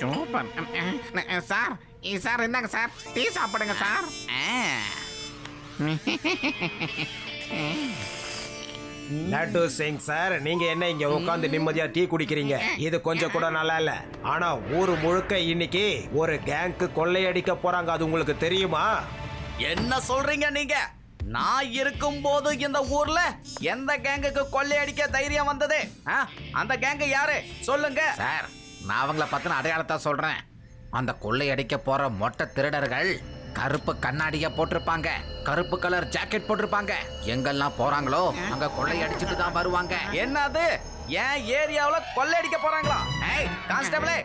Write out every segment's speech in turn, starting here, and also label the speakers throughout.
Speaker 1: Super sir sir இந்தாங்க sir. Tea சாப்பிடுங்க sir.
Speaker 2: Laddu Singh sir நீங்க என்ன இங்க உட்காந்து நிம்மதியா டீ குடிக்கிறீங்க? இது கொஞ்சம் கூட நல்லா இல்ல. ஆனா ஊரு முழுக்க இன்னைக்கு ஒரு கேங்க்கு கொள்ளையடிக்க போறாங்க அது உங்களுக்கு தெரியுமா?
Speaker 3: என்ன சொல்றீங்க நீங்க? நான் இருக்கும்போது இந்த ஊர்ல எந்த கேங்குக்கு கொள்ளையடிக்க தைரியம் வந்தது? ஆ? அந்த கேங்கு யாரு? சொல்லுங்க.
Speaker 1: சார் நான் அவங்கள பத்தின அடையாளத்தை சொல்றேன். அந்த கொள்ளையடிக்க போற மொட்டை திருடர்கள் கருப்பு கண்ணாடிய போட்டிருப்பாங்க. கருப்பு கலர் ஜாக்கெட் போட்டிருப்பாங்க. எங்கெல்லாம் போறாங்களோ அங்க கொள்ளையடிச்சிட்டு தான் வருவாங்க.
Speaker 3: என்னது? என் ஏரியாவுல கொள்ளையடிக்க போறாங்களா? ஏய் கான்ஸ்டபிளே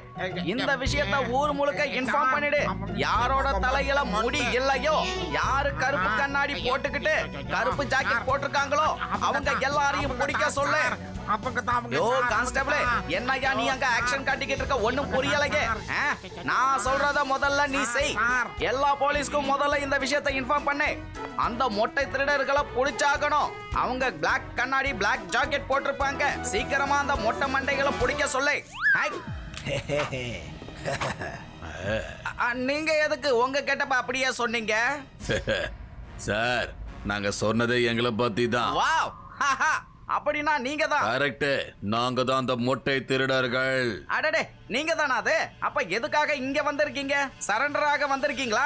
Speaker 3: இந்த விஷயத்த ஊர் முழுக்க இன்ஃபார்ம் பண்ணிடு. யாரோட தலையில முடி இல்லையோ யாரு கருப்பு கண்ணாடி போட்டுக்கிட்டு கருப்பு ஜாக்கெட் போட்டிருக்காங்களோ அவங்க எல்லாரையும் பிடிக்க சொல்லு. யோ கான்ஸ்டபிளே என்னய்யா நீ அங்க ஆக்ஷன் காட்டிக்கிட்டு இருக்க? ஒண்ணும் புரியலையே? நான் சொல்றத முதல்ல நீ செய். எல்லா போலீஸ்க்கும் முதல்ல இந்த விஷயத்தை இன்ஃபார்ம் பண்ணு. அந்த மொட்டை திருடர்களை புடிச்சாகணும். அவங்க Black கண்ணாடி Black ஜாக்கெட் போட்டிருப்பாங்க. சீக்கிரமா அந்த மொட்டை மண்டைகளை பிடிக்க சொல்லு. நீங்க எதுக்கு உங்க கெட்டப்ப அப்படியே சொன்னீங்க?
Speaker 4: சார் நாங்க சொன்னதே எங்களை பத்தி தான்.
Speaker 3: வாவ். அப்படின்னா நீங்க தான்.
Speaker 4: கரெக்ட் நாங்க தான் அந்த மொட்டை திருடர்கள்.
Speaker 3: அடடே நீங்க தானா அது? அப்ப எதுக்காக இங்க வந்திருக்கீங்க? சரண்டராக வந்திருக்கீங்களா?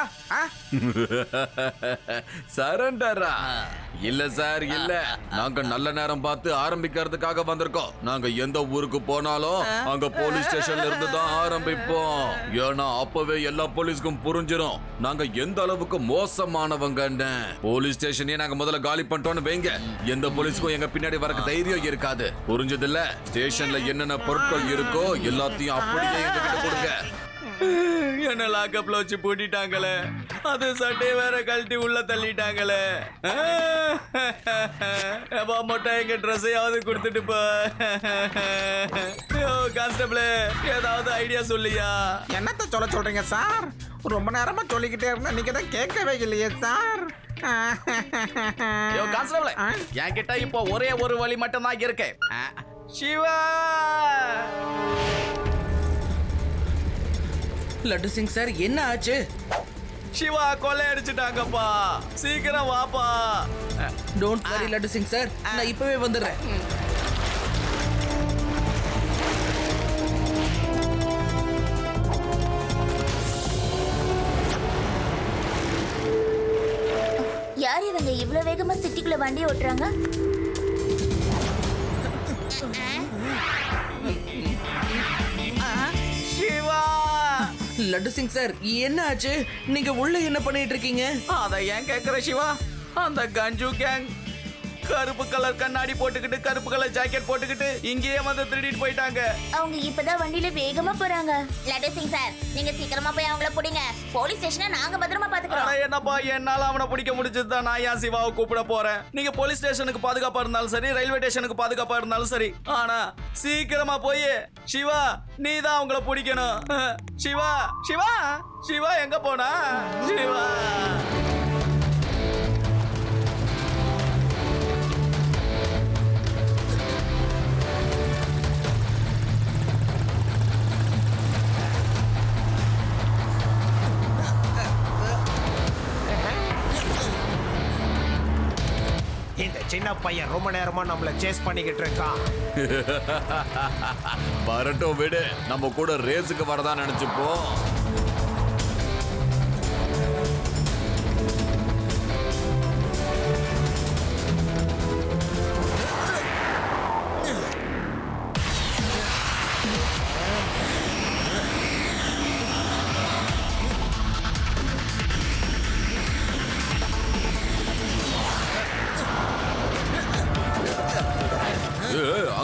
Speaker 4: சரண்டரா? இல்ல சார் இல்ல. நாங்க நல்ல நேரம் பார்த்து ஆரம்பிக்கிறதுக்காக வந்திருக்கோம். நாங்க எந்த ஊருக்கு போனாலும் அங்க போலீஸ் ஸ்டேஷன்ல இருந்து தான் ஆரம்பிப்போம். ஏன்னா அப்பவே எல்லா போலீஸ்க்கும் புரிஞ்சிரும். நாங்க எந்த அளவுக்கு மோசமானவங்கன்னு போலீஸ் ஸ்டேஷனே நாங்க முதல்ல காலி பண்ணிட்டோம்னு வைங்க. எந்த போலீஸ்க்கும் எங்க பின்னாடி வரக்கு தைரியம் இருக்காது. புரிஞ்சதில்ல? ஸ்டேஷன்ல என்னென்ன பொருட்கள் இருக்கோ எல்லாத்தையும் அப்படியே எங்க கிட்ட கொடுங்க. என்ன லாக்கப்ல வச்சு பூட்டிட்டாங்களே. அது சட்டையை வேற கழட்டி உள்ள தள்ளிட்டாங்களே. எப்பா மொட்டை எங்க ட்ரெஸ்ஸையாவது கொடுத்துட்டு போ. கான்ஸ்டபிள் ஏதாவது ஐடியா சொல்லியா?
Speaker 1: என்னத்த சொல்ல சொல்றீங்க சார் ரொம்ப நேரமா சொல்லிக்கிட்டே இருந்தா நீங்க தான் கேட்கவே இல்லையே சார்
Speaker 3: கான்ஸ்டபிள்? என்கிட்ட இப்போ ஒரே ஒரு வழி மட்டும் தான் இருக்கு சிவா!
Speaker 5: லட்டு சிங் சார் என்ன ஆச்சு?
Speaker 3: சிவா கொள்ளை அடிச்சுட்டாங்கப்பா. சீக்கிரம் வாப்பா.
Speaker 5: Don't worry laddu Singh sir நான் இப்பவே வந்துடுறேன்.
Speaker 6: யார் இவங்க இவ்ளோ வேகமா சிட்டிக்குள்ள வண்டி ஓட்டுறாங்க?
Speaker 5: லட்டு சிங் சார் என்ன ஆச்சு நீங்க உள்ள என்ன பண்ணிட்டு இருக்கீங்க?
Speaker 3: அதை ஏன் கேக்குற சிவா? அந்த கஞ்சு கேங் கருப்பு கலர் கண்ணாடி போட்டுக்கிட்டு கருப்பு கலர் ஜாக்கெட் போட்டுக்கிட்டு இங்கேயே வந்து திருடிட்டு போயிட்டாங்க.
Speaker 6: அவங்க இப்பதான் வண்டியில வேகமா போறாங்க. லட்டு சிங் சார் நீங்க சீக்கிரமா போய் அவங்கள புடிங்க. போலீஸ் ஸ்டேஷனை நாங்க பத்திரமா
Speaker 3: ஆனா
Speaker 6: பாத்துக்கிறோம்
Speaker 3: என்னப்பா என்னால அவனை பிடிக்க முடிஞ்சது தான் நான் ஏன் சிவாவை கூப்பிட போறேன்? நீங்க போலீஸ் ஸ்டேஷனுக்கு பாதுகாப்பா இருந்தாலும் சரி ரயில்வே ஸ்டேஷனுக்கு பாதுகாப்பா இருந்தாலும் சரி ஆனா சீக்கிரமா போய் சிவா நீ தான் அவங்கள பிடிக்கணும். சிவா சிவா சிவா எங்க போனா? சிவா.
Speaker 2: இந்த சின்ன பையன் ரொம்ப நேரமா நம்மள சேஸ் பண்ணிக்கிட்டு இருக்கான்.
Speaker 4: வரட்டும் விடு. நம்ம கூட ரேஸுக்கு வரதான் நினைச்சுப்போம்.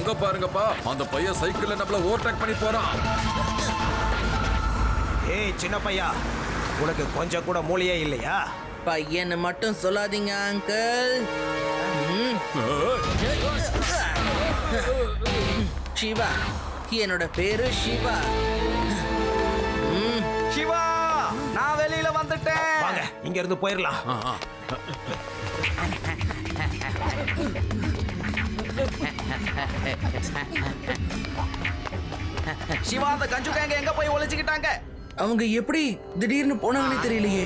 Speaker 4: அங்க பாருங்கப்பா. அந்த பையன் சைக்கிள்ல நம்மள ஓவர்டேக் பண்ணி போறான்.
Speaker 2: ஏய் சின்ன பையா உனக்கு கொஞ்சம் கூட மூளையே இல்லையா?
Speaker 5: பையனை மட்டும் சொல்லாதீங்க அங்கிள் சிவா என்னோட பேரு சிவா. சிவா நான் வெளியில வந்துட்டேன்.
Speaker 2: வாங்க இங்க இருந்து போயிடலாம்
Speaker 3: சிவா அந்த கஞ்சு கேங்க எங்க போய் ஒளிச்சுக்கிட்டாங்க
Speaker 5: அவங்க எப்படி திடீர்னு போனாங்கன்னே தெரியலையே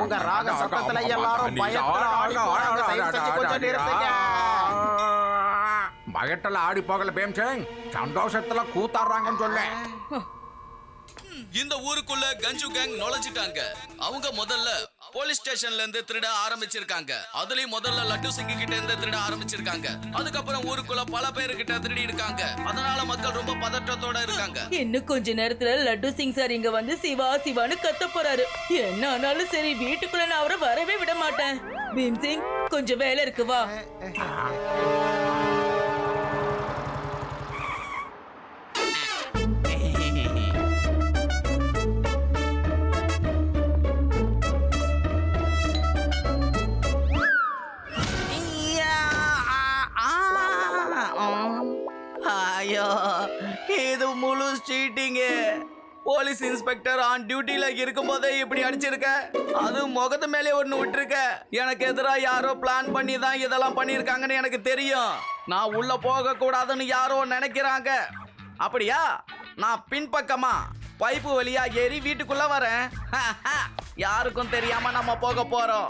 Speaker 2: உங்க ராக சத்தத்துல எல்லாரும் பயத்துல ஆடி போறாங்க. தயவு செஞ்சு கொஞ்சம் நிறுத்துங்க.
Speaker 1: பயத்துல ஆடி போகல பேம்சேங் சந்தோஷத்துல கூத்தாடுறாங்கன்னு சொல்ல
Speaker 7: இந்த ஊருக்குள்ள கஞ்சு கேங் நுழைஞ்சிட்டாங்க அவங்க முதல்ல போலீஸ் ஸ்டேஷன்ல இருந்து திருட ஆரம்பிச்சிருக்காங்க. அதுலயும் முதல்ல லட்டு சிங்கி கிட்ட இருந்து திருட ஆரம்பிச்சிருக்காங்க. அதுக்கப்புறம் ஊருக்குள்ள பல பேரு கிட்ட திருடி இருக்காங்க அதனால மக்கள் ரொம்ப பதற்றத்தோட இருக்காங்க.
Speaker 8: இன்னும் கொஞ்ச நேரத்துல லட்டு சிங் சார் இங்க வந்து சிவா சிவான்னு கத்த போறாரு. என்ன ஆனாலும் சரி வீட்டுக்குள்ள நான் அவரை வரவே விட மாட்டேன். பீம் சிங் கொஞ்சம் வேலை இருக்கு வா.
Speaker 3: லூஸ் முழு போலீஸ் இன்ஸ்பெக்டர் ஆன் டியூட்டில இருக்கும்போதே இப்படி அடிச்சிருக்க. அது முகத்து மேலே ஒன்று விட்டுருக்க. எனக்கு எதிராக யாரோ பிளான் பண்ணி தான் இதெல்லாம் பண்ணியிருக்காங்கன்னு எனக்கு தெரியும். நான் உள்ள போக கூடாதுன்னு யாரோ நினைக்கிறாங்க. அப்படியா? நான் பின்பக்கமா. பைப்பு வழியா ஏறி வீட்டுக்குள்ள வரேன். யாருக்கும் தெரியாம நம்ம போக போறோம்.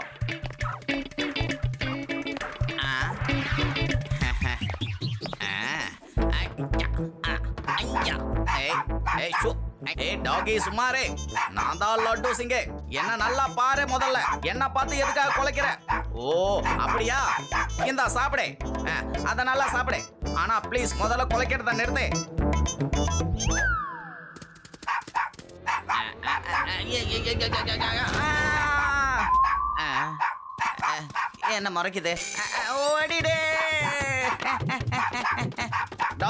Speaker 3: டாகி சுமாரே நான் தான் லட்டு சிங்கே என்ன நல்லா பாரு முதல்ல என்ன பார்த்து எதுக்காக குலைக்கிற ஓ அப்படியா இந்தா சாப்பிடு அத நல்லா சாப்பிடு ஆனா ப்ளீஸ் முதல்ல குலைக்கிறத நிறுத்து என்ன முறைக்குது ஓடிடே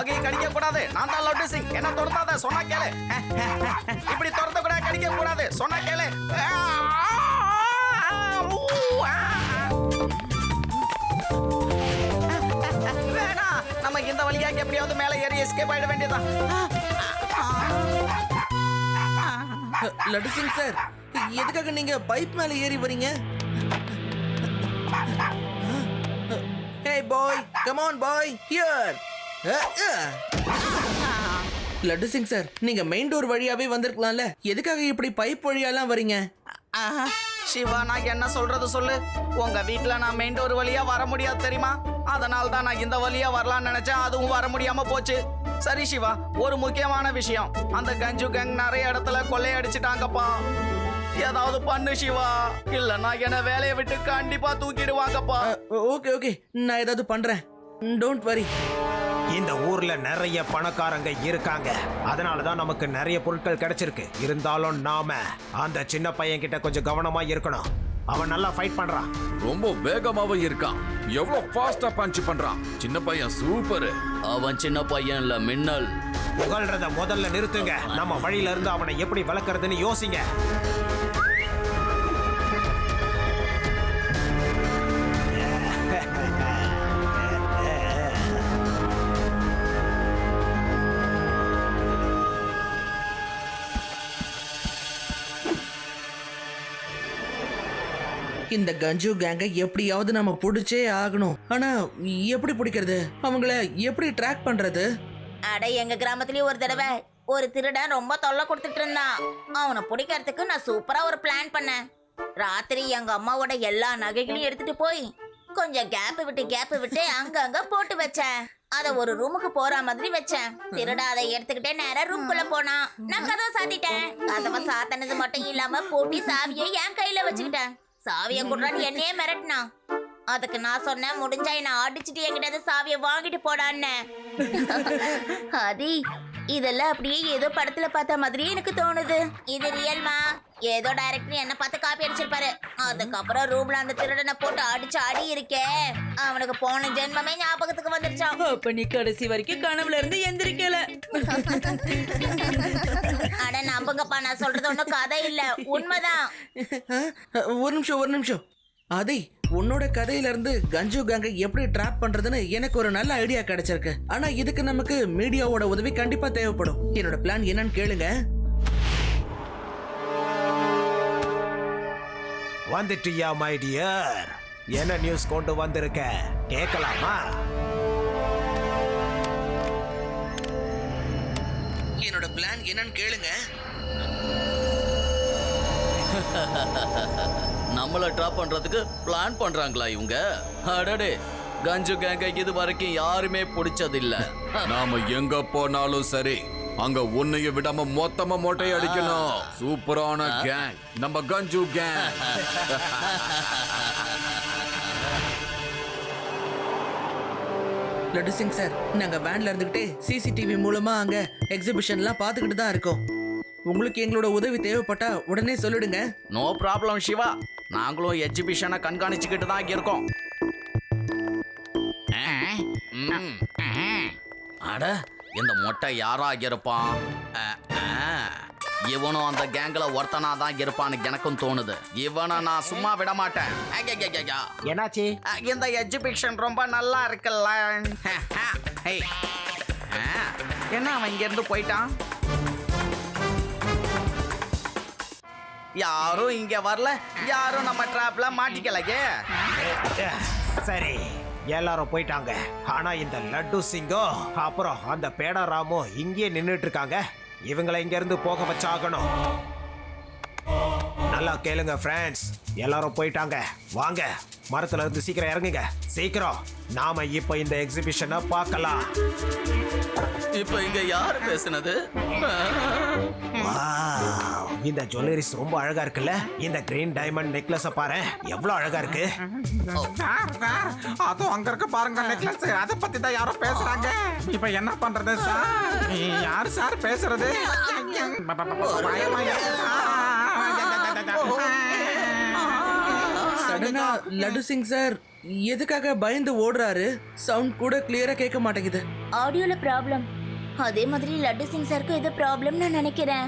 Speaker 3: டாகி கடிக்க கூடாது நான் தான் லட்டு சிங். என்ன துரத்தாத சொன்னா கேளு. இப்படி துரத்த கூட கடிக்க கூடாது சொன்னா கேளு. வேணா நம்ம இந்த வழியாக எப்படியாவது மேலே ஏறி எஸ்கேப் ஆயிட வேண்டியதான்
Speaker 5: லட்டு சிங் சார் எதுக்காக நீங்க பைப் மேல ஏறி வரீங்க? Hey boy come on boy here Laddu Singh sir நீங்க மெயின் டோர் வழியாவே வந்திருக்கலாம்ல. எதுக்காக இப்படி பைப் வழியாலாம் வரீங்க?
Speaker 3: சிவா நான் என்ன சொல்றது சொல்லு? உங்க வீட்ல நான் மெயின் டோர் வழியா வர முடியாது தெரியுமா? அதனால தான் நான் இந்த வழியா வரலாம்னு நினைச்சேன். அதுவும் வர முடியாம போச்சு. சரி சிவா ஒரு முக்கியமான விஷயம். அந்த கஞ்சு கேங் நிறைய இடத்துல கொள்ளையடிச்சிட்டாங்கப்பா. ஏதாவது பண்ணு சிவா. இல்லைன்னா என்ன வேலையை விட்டு கண்டிப்பா தூக்கிடுவாங்கப்பா.
Speaker 5: Okay okay. நான் ஏதாவது பண்றேன். டோன்ட் வரி
Speaker 2: இந்த ஊர்ல நிறைய பணக்காரங்க இருக்காங்க. அதனால தான் நமக்கு நிறைய பொருட்கள் கிடைச்சிருக்கு. இருந்தாலும் நாம அந்த சின்ன பையன் கிட்ட கொஞ்சம் கவனமா இருக்கணும். அவன் நல்லா ஃபைட் பண்றான்.
Speaker 4: ரொம்ப வேகமாவும் இருக்கான். எவ்வளவு ஃபாஸ்டா பஞ்ச் பண்றான். சின்ன பையன் சூப்பர்
Speaker 7: அவன் சின்ன பையன் இல்ல மின்னல்.
Speaker 2: புகழ்றத முதல்ல நிறுத்துங்க. நம்ம வழியில இருந்து அவனை எப்படி விளக்குறதுன்னு யோசிங்க.
Speaker 5: இந்த கஞ்சு கேங்கை எப்படியாவது நம்ம பிடிச்சே ஆகணும். ஆனா எப்படி பிடிக்கிறது? அவங்கள எப்படி ட்ராக் பண்றது?
Speaker 6: அட எங்க கிராமத்துலயும் ஒரு தடவை ஒரு திருடன் ரொம்ப தொல்லை கொடுத்துட்டு இருந்தான். அவனை பிடிக்கிறதுக்கு நான் சூப்பரா ஒரு பிளான் பண்ணேன். ராத்திரி எங்க அம்மாவோட எல்லா நகைகளையும் எடுத்துட்டு போய் கொஞ்சம் கேப் விட்டு கேப் விட்டு அங்கங்க போட்டு வச்சேன். அத ஒரு ரூமுக்கு போற மாதிரி வச்சேன். திருட அதை எடுத்துக்கிட்டே நேரா ரூம்குள்ள போனான். நான் கதவை சாத்திட்டேன். கதவை சாத்தினது மட்டும் இல்லாம பூட்டி சாவியை என் கையில வச்சுக்கிட்டேன். சாவியை குடுறான்னு என்னையே மிரட்டினா. அதுக்கு நான் சொன்னேன் முடிஞ்சா என்ன அடிச்சுட்டு என்கிட்ட சாவியை வாங்கிட்டு போடான்னு. ஆதி இதெல்லாம் அப்படியே ஏதோ படத்துல பார்த்த மாதிரியே எனக்கு தோணுது. இது ரியல்மா? ஏதோ டைரக்டர் என்ன பார்த்து காப்பி அடிச்சிருப்பாரு. அதுக்கப்புறம் ரூம்ல அந்த திருடனை போட்டு அடிச்சு அடி இருக்கே. அவனுக்கு போன ஜென்மமே ஞாபகத்துக்கு வந்துருச்சான்
Speaker 8: அப்ப நீ கடைசி வரைக்கும் கனவுல இருந்து எந்திரிக்கல.
Speaker 6: அட நம்புங்கப்பா நான் சொல்றது ஒண்ணும் கதை இல்ல. உண்மைதான்.
Speaker 5: ஒரு நிமிஷம் ஒரு நிமிஷம். அதை உன்னோட கதையில இருந்து கஞ்சு கேங்கை எப்படி ட்ராப் பண்றதுன்னு எனக்கு ஒரு நல்ல ஐடியா கிடைச்சிருக்கு. ஆனா இதுக்கு நமக்கு மீடியாவோட உதவி கண்டிப்பா தேவைப்படும். என்னோட பிளான் என்னன்னு கேளுங்க.
Speaker 2: வந்துட்டியா மை டியர் என்ன நியூஸ் கொண்டு வந்திருக்க? கேட்கலாமா
Speaker 5: என்னோட பிளான் என்னன்னு கேளுங்க.
Speaker 7: நம்மள ட்ராப் பண்றதுக்கு பிளான் பண்றாங்களா இவங்க? அடடே கஞ்சு கேங்க இது வரைக்கும் யாருமே பிடிச்சதில்ல.
Speaker 4: நாம எங்க போனாலும் சரி அங்க உன்னைய விடாம மொத்தமா மொட்டை அடிக்கணும். சூப்பரான கேங் நம்ம கஞ்சு கேங்
Speaker 5: லட்டு சிங் சார் நாங்க வேன்ல இருந்துகிட்டே சிசிடிவி மூலமா அங்க எக்ஸிபிஷன்லாம் பார்த்துக்கிட்டு தான் இருக்கோம். உங்களுக்கு எங்களோட உதவி தேவைப்பட்டா உடனே சொல்லிடுங்க.
Speaker 3: No problem Siva. நாங்களும் எக்ஸிபிஷனை கண்காணிச்சுக்கிட்டு தான் இங்க இருக்கோம். அட இந்த மொட்டை யாரா இருப்பான். இவனும் அந்த கேங்ல ஒருத்தனா தான் இருப்பான்னு எனக்கும் தோணுது. இவனை நான் சும்மா விட மாட்டேன்.
Speaker 2: என்னாச்சு?
Speaker 3: இந்த எக்ஸிபிஷன் ரொம்ப நல்லா இருக்குல்ல. என்ன அவன் இங்க இருந்து போயிட்டான்? யாரும் இங்க வரல. யாரும் நம்ம ட்ராப்ல மாட்டிக்கலையே.
Speaker 2: சரி. எல்லாரும் போயிட்டாங்க. ஆனா இந்த லட்டு சிங்கம் அப்புறம் அந்த பேடராமும் இங்கேயே நின்றுட்டு இருக்காங்க. இவங்களை இங்க இருந்து போக வச்சாகணும். நல்லா கேளுங்க ஃப்ரெண்ட்ஸ் எல்லாரும் போயிட்டாங்க. வாங்க மரத்துல இருந்து சீக்கிரம் இறங்குங்க. சீக்கிரம். நாம இப்ப இந்த எக்ஸிபிஷனை பார்க்கலாம்.
Speaker 7: இப்ப இங்க யாரு பேசுனது?
Speaker 2: இந்த ஜுவல்லரிஸ் ரொம்ப அழகா இருக்குல்ல? இந்த கிரீன் டைமண்ட் நெக்லஸ பாரு. எவ்வளவு அழகா இருக்கு.
Speaker 1: அதுவும் அங்க இருக்க பாருங்க நெக்லஸ் அதை பத்தி தான் யாரோ பேசுறாங்க. இப்ப என்ன பண்றது சார்? யாரு சார் பேசுறது? பயமா
Speaker 5: சடனா லட்டு சிங் சார் எதுக்காக பயந்து ஓடுறாரு? சவுண்ட் கூட கிளியரா கேட்க மாட்டேங்குது.
Speaker 6: ஆடியோல ப்ராப்ளம் அதே மாதிரி லட்டு சிங் சாருக்கு ஏதோ ப்ராப்ளம் நான் நினைக்கிறேன்.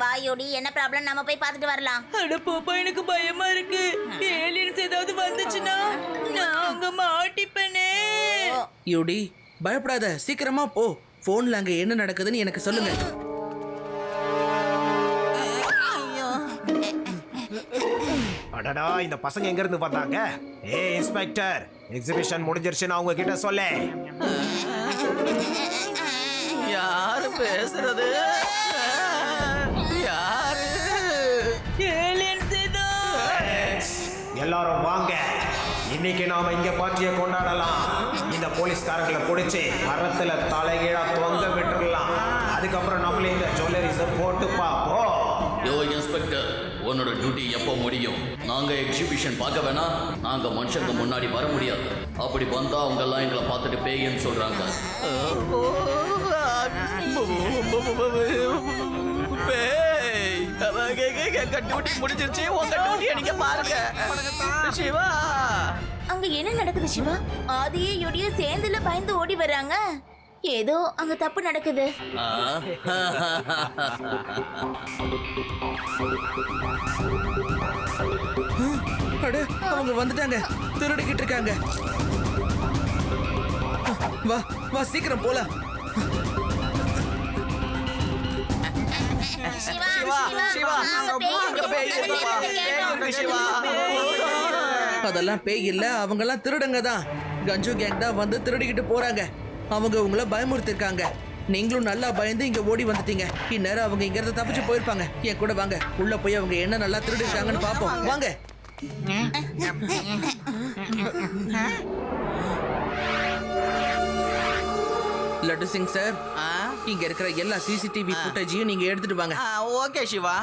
Speaker 6: வாயோடி என்ன ப்ராப்ளம் நம்ம போய் பார்த்துட்டு வரலாம்.
Speaker 8: அட போப்பா எனக்கு பயமா இருக்கு. ஏலியன்ஸ் ஏதாவது வந்துச்சுன்னா நான் அங்க மாட்டிப்பேனே.
Speaker 5: யூடி பயப்படாத. சீக்கிரமா போ. போன்ல அங்க என்ன நடக்குதுன்னு எனக்கு சொல்லுங்க.
Speaker 2: அடடா இந்த பசங்க எங்க இருந்து வந்தாங்க? ஏ இன்ஸ்பெக்டர் எக்ஸிபிஷன் முடிஞ்சிருச்சுன்னு அவங்க கிட்ட சொல்லே.
Speaker 3: யாரு பேசுறது? யாரு?
Speaker 2: எல்லாரும் வாங்க. இன்னைக்கு நாம இங்க பார்ட்டியை கொண்டாடலாம். இந்த போலீஸ்காரங்களை பிடிச்சி மரத்துல தலைகீழா தொங்க விட்டுறலாம். அதுக்கப்புறம் நம்மளே இந்த ஜுவல்லரிஸ போட்டு பார்ப்போம்.
Speaker 7: யோ இன்ஸ்பெக்டர் உன்னோட டியூட்டி எப்போ முடியும்? நாங்க எக்ஸிபிஷன் பார்க்க வேணாம் நாங்க மனுஷங்க முன்னாடி வர முடியாது. அப்படி வந்தா அவங்க எல்லாம் எங்களை பார்த்துட்டு பேய்ன்னு சொல்றாங்க.
Speaker 3: டியூட்டி முடிஞ்சிருச்சு. உங்க டியூட்டியை நீங்க பாருங்க. சிவா.
Speaker 6: அங்க என்ன நடக்குது சிவா? ஆதியே யுடிய சேர்ந்துல பயந்து ஓடி வர்றாங்க. ஏதோ அங்க தப்பு நடக்குது?
Speaker 5: அட அவங்க வந்துட்டாங்க. திருடிக்கிட்டு இருக்காங்க. வா வா சீக்கிரம் போலாம்.
Speaker 6: சிவா
Speaker 3: சிவா சிவா
Speaker 5: அதெல்லாம் பேய் இல்ல அவங்க எல்லாம் திருடுங்க தான். கஞ்சு கேங் தான் வந்து திருடிக்கிட்டு போறாங்க. அவங்க உங்களை பயமுறுத்திருக்காங்க. நீங்களும் நல்லா பயந்து இங்க ஓடி வந்துட்டீங்க. இந்நேரம் அவங்க இங்க இருந்து தப்பிச்சு போயிருப்பாங்க. என் கூட வாங்க. உள்ள போய் அவங்க என்ன நல்லா திருடிருக்காங்கன்னு பாப்போம் வாங்க. லட்டு சிங் சார்? இங்க இருக்கிற எல்லா சிசிடிவி ஃபுட்டேஜையும் நீங்க எடுத்துட்டு வாங்க.
Speaker 3: ஓகே சிவா.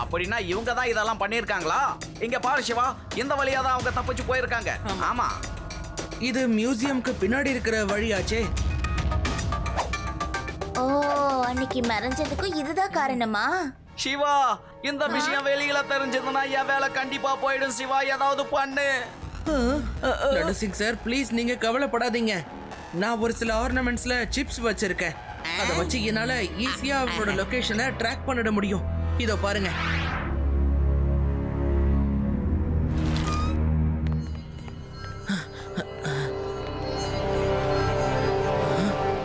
Speaker 3: அப்படின்னா இவங்க தான் இதெல்லாம் பண்ணியிருக்காங்களா? இங்க பாரு சிவா இந்த வழியா தான் அவங்க தப்பிச்சு போயிருக்காங்க. ஆமா.
Speaker 5: இது மியூசியம்க்கு பின்னாடி இருக்கிற வழியாச்சே.
Speaker 6: ஓ அன்னைக்கு மறைஞ்சதுக்கும் இதுதான் காரணமா?
Speaker 3: சிவா இந்த விஷயம் வெளியில தெரிஞ்சதுன்னா என் வேலை கண்டிப்பா போயிடும் சிவா. ஏதாவது பண்ணு.
Speaker 5: லட்டு சிங் சார் ப்ளீஸ் நீங்க கவலைப்படாதீங்க. நான் ஒரு சில ஆர்னமெண்ட்ஸ்ல சிப்ஸ் வச்சிருக்கேன். அதை வச்சு என்னால ஈஸியா அவங்களோட லொகேஷனை ட்ராக் பண்ணிட முடியும். இதோ பாருங்க.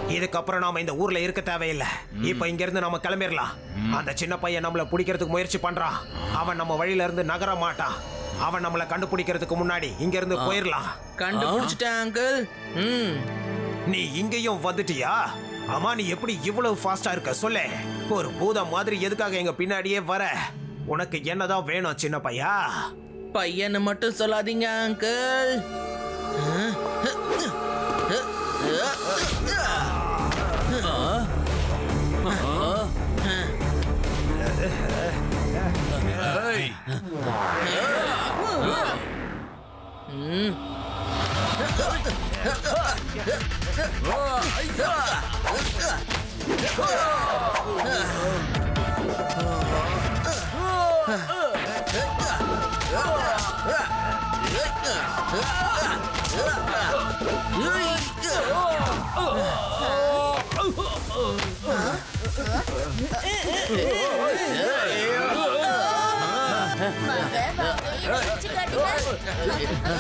Speaker 2: இதுக்கப்புறம் நாம இந்த ஊர்ல இருக்க தேவையில்லை. இப்ப இங்க இருந்து நாம கிளம்பிடலாம் அந்த சின்ன பையன் நம்மள பிடிக்கிறதுக்கு முயற்சி பண்றான். அவன் நம்ம வழியில இருந்து நகர மாட்டான். அவன் நம்மள கண்டுபிடிக்கிறதுக்கு முன்னாடி இங்க இருந்து போயிடலாம்
Speaker 5: கண்டுபிடிச்சிட்டேன் அங்கிள். ம்.
Speaker 2: நீ இங்கேயும் வந்துட்டியா? அம்மா நீ எப்படி இவ்வளவு ஃபாஸ்டா இருக்க? சொல்லு. ஒரு பூதம் மாதிரி எதுக்காக எங்க பின்னாடியே வர? உனக்கு என்னதான் வேணும் சின்ன பையா?
Speaker 5: பையனை மட்டும் சொல்லாதீங்க அங்கிள்
Speaker 6: வாங்க, வாங்க, இதை வச்சு காட்டுங்க.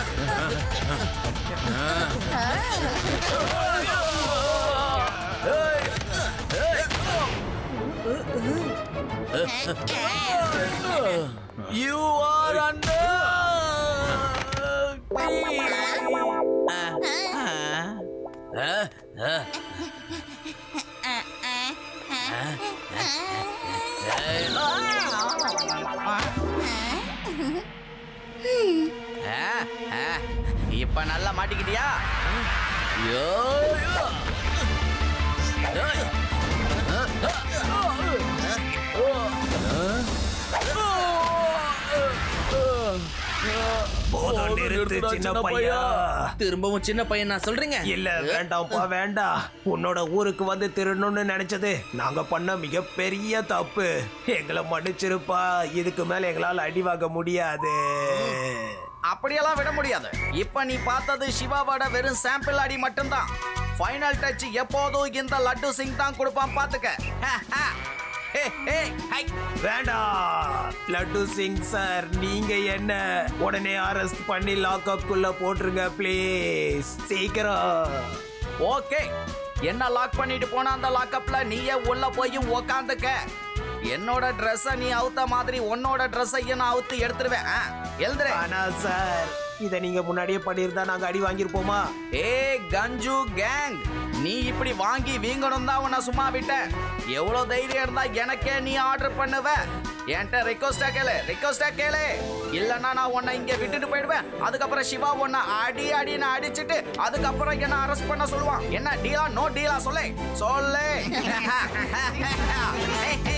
Speaker 3: யூ ஆர் அண்டர் இப்ப நல்லா மாட்டிக்கிட்டியா? யோ,
Speaker 2: போதும் நிறுத்து சின்ன பையா.
Speaker 5: திரும்பவும் சின்ன பையன் நான் சொல்றீங்க?
Speaker 2: இல்ல வேண்டாம்ப்பா வேண்டாம் உன்னோட ஊருக்கு வந்து திருடணும்னு நினைச்சது நாங்க பண்ண மிகப்பெரிய தப்பு. எங்களை மன்னிச்சிருப்பா. இதுக்கு மேல எங்களால அடி வாங்க முடியாது.
Speaker 3: அப்படியெல்லாம் விட முடியாது. இப்ப நீ பார்த்தது சிவாவோட வெறும் சாம்பிள் அடி மட்டும்தான். ஃபைனல் டச் எப்போதும் இந்த லட்டு சிங் தான் கொடுப்பான் பாத்துக்க. Hey, hey, hi.
Speaker 2: வேண்டாம் லட்டு சிங் சார் நீங்க என்ன? உடனே அரெஸ்ட் பண்ணி லாக்அப் குள்ள போட்டுருங்க ப்ளீஸ் சீக்கிரம்.
Speaker 3: ஓகே. என்ன லாக் பண்ணிட்டு போன அந்த லாக்அப்ல நீயே உள்ள போய் உக்காந்துக்க. என்னோட ட்ரெஸ்ஸை நீ அவுத்த மாதிரி உன்னோட ட்ரெஸ்ஸையும் நான் அவுத்து எடுத்துருவேன். ஆ, எழுதுறேன்
Speaker 2: ஆனா சார் இத நீங்க முன்னாடியே பண்ணியிருந்தா நாங்க அடி வாங்கியிருப்போமா?
Speaker 3: ஏ கஞ்சு கேங் நீ இப்படி வாங்கி வீங்கணும் தான் உன்னை சும்மா விட்டேன். எவ்வளவு தைரியம் இருந்தா எனக்கே நீ ஆர்டர் பண்ணுவ. என்கிட்ட ரிக்வஸ்டா கேளு ரிக்வஸ்டா கேளு. இல்லைன்னா நான் உன்னை இங்க விட்டுட்டு போயிடுவேன். அதுக்கப்புறம் சிவா உன்னை அடி அடின்னு அடிச்சிட்டு அதுக்கப்புறம் என்ன அரெஸ்ட் பண்ண சொல்லுவான். என்ன டீலா நோ டீலா சொல்லு. சொல்லு.